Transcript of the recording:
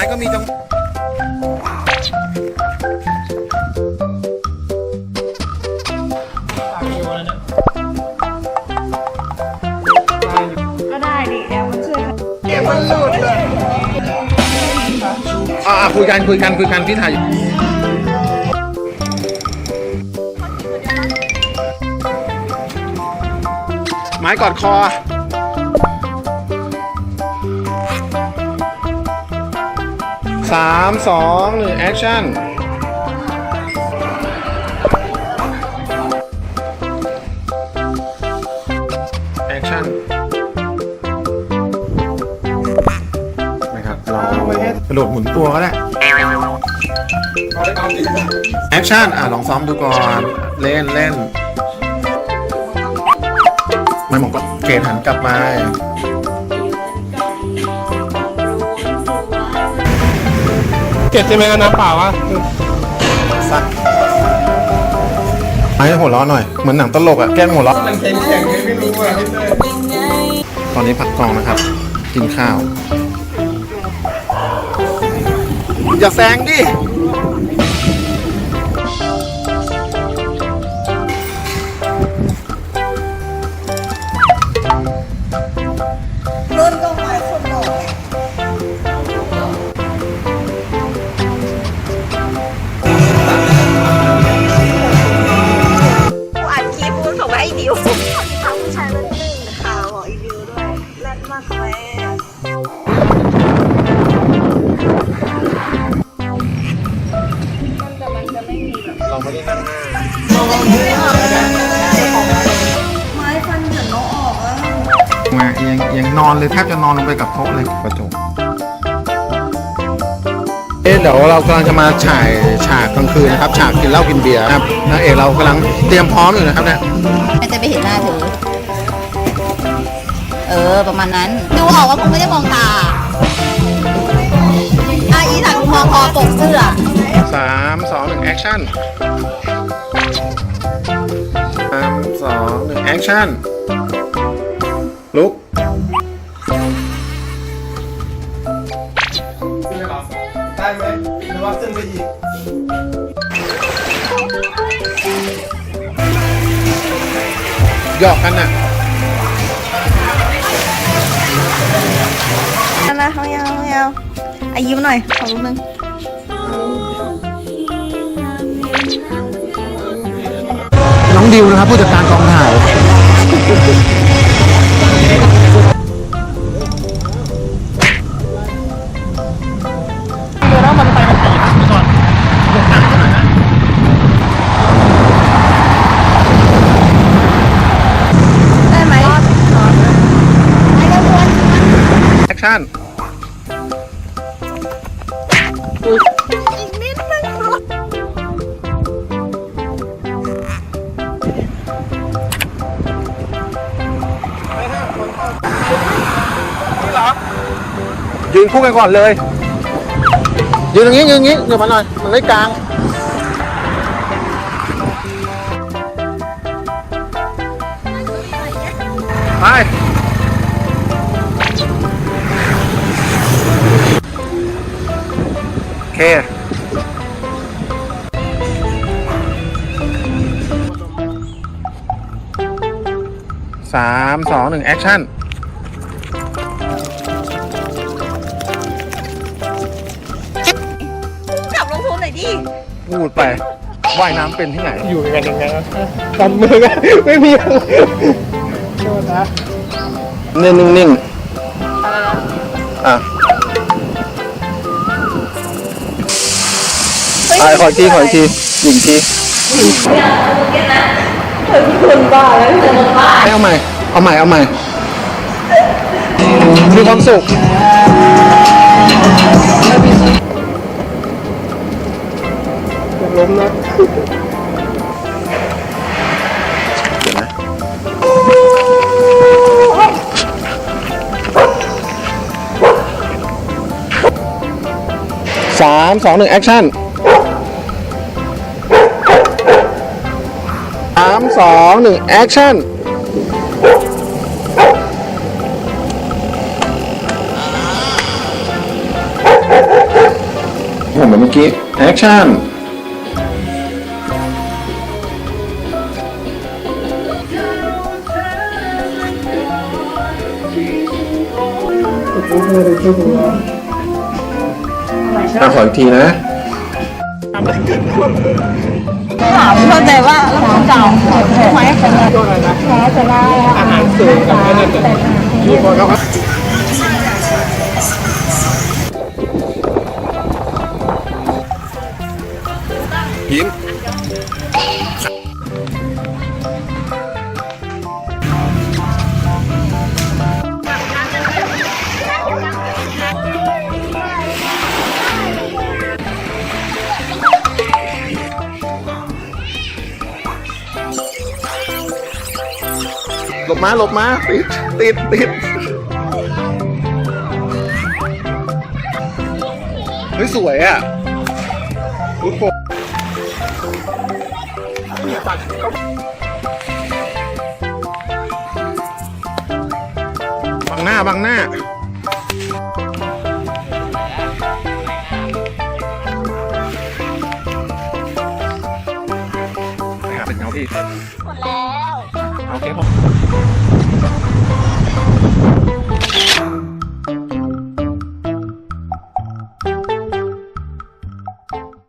มีจังก็ได้ดิแล้วมันช่วยกันเกมมันหลุดเลยอ่าคุยกันคุยกันคุยกันพี่ถ่ายไม้กอดคอ สามสองหนึ่งแอคชั่นแอคชั่นนะครับเรากระโดดหมุนตัวก็ได้แอคชั่นอะลองซ้อมดูก่อนเล่นเล่นไม่หมอกก็เกตหันกลับมา เก็บใช่ไหมน้ำเปล่าวะสักไอ้หัวเราะหน่อย เหมือนหนังตลกอะแกล้งหัวเราะมันแข็งแข็งไม่รู้อะพี่เต้ยตอนนี้พักกองนะครับ กินข้าว อย่าแซงดิรุ่นก็ไม้คนหล่อ เล่นมากไหมแต่มันจะไม่มีแบบเราไม่ได้นั่งหน้าไม้ฟันเหมือนน้องออกอะมาเอียงเอียงนอนเลยแทบจะนอนลงไปกับโต๊ะเลยกระจกเอ๊ะเดี๋ยวเรากำลังจะมาฉายฉากกลางคืนนะครับฉากกินเหล้ากินเบียร์นะครับนางเอกเรากำลังเตรียมพร้อมอยู่นะครับเนี่ย มันจะไปเห็นหน้าเธอ เออ ประมาณนั้น ดูออกว่ามึงไม่ได้มองตาอะอีถังมองคอปกเสื้อสามสองหนึ่งแอคชั่นสามสองหนึ่งแอคชั่นลุกได้ไหมหรือว่าขึ้นไปอีกหยอกกันน่ะ นั่นนะเขายาวเขายาวอายิ้มหน่อยขอรูปนึงน้องดิวนะครับผู้จัดการกองถ่าย ชั่นอีกนิดนึงยืนคู่กันก่อนเลย ยืนอย่างนี้ยืนอย่างนี้เดี๋ยวมาหน่อย มันไม่กลาง ไป เคสามสองหนึ่งแอคชั่นจับลงทุนหน่อยดิพูดไปว่ายน้ำเป็นที่ไหน อยู่กันยังไงวะตันมือกันไม่มีอะไรโทษนะนิ่งนิ่งนิ่งอะ อะขออีกทีขออีกทีหญิงทีให้เอาใหม่ เอาใหม่ เอาใหม่ มีความสุข ล้มนะสามสองหนึ่งแอคชั่นามสองหนึ่งแอคชั่นผมเหมือนเมื่อกี้แอคชั่นอะขออีกทีนะ ถามเข้าใจว่าแล้วของเก่าใช่ไหมอาหารเสริมกับนั่นน่ะที่พอเขายิ้ม ลบมาหลบมา ติด ติด ติด เฮ้ย สวยอะรูปโปบังหน้า บังหน้าไปหาเป็นเงาพี่หมดแล้ว โอเคผม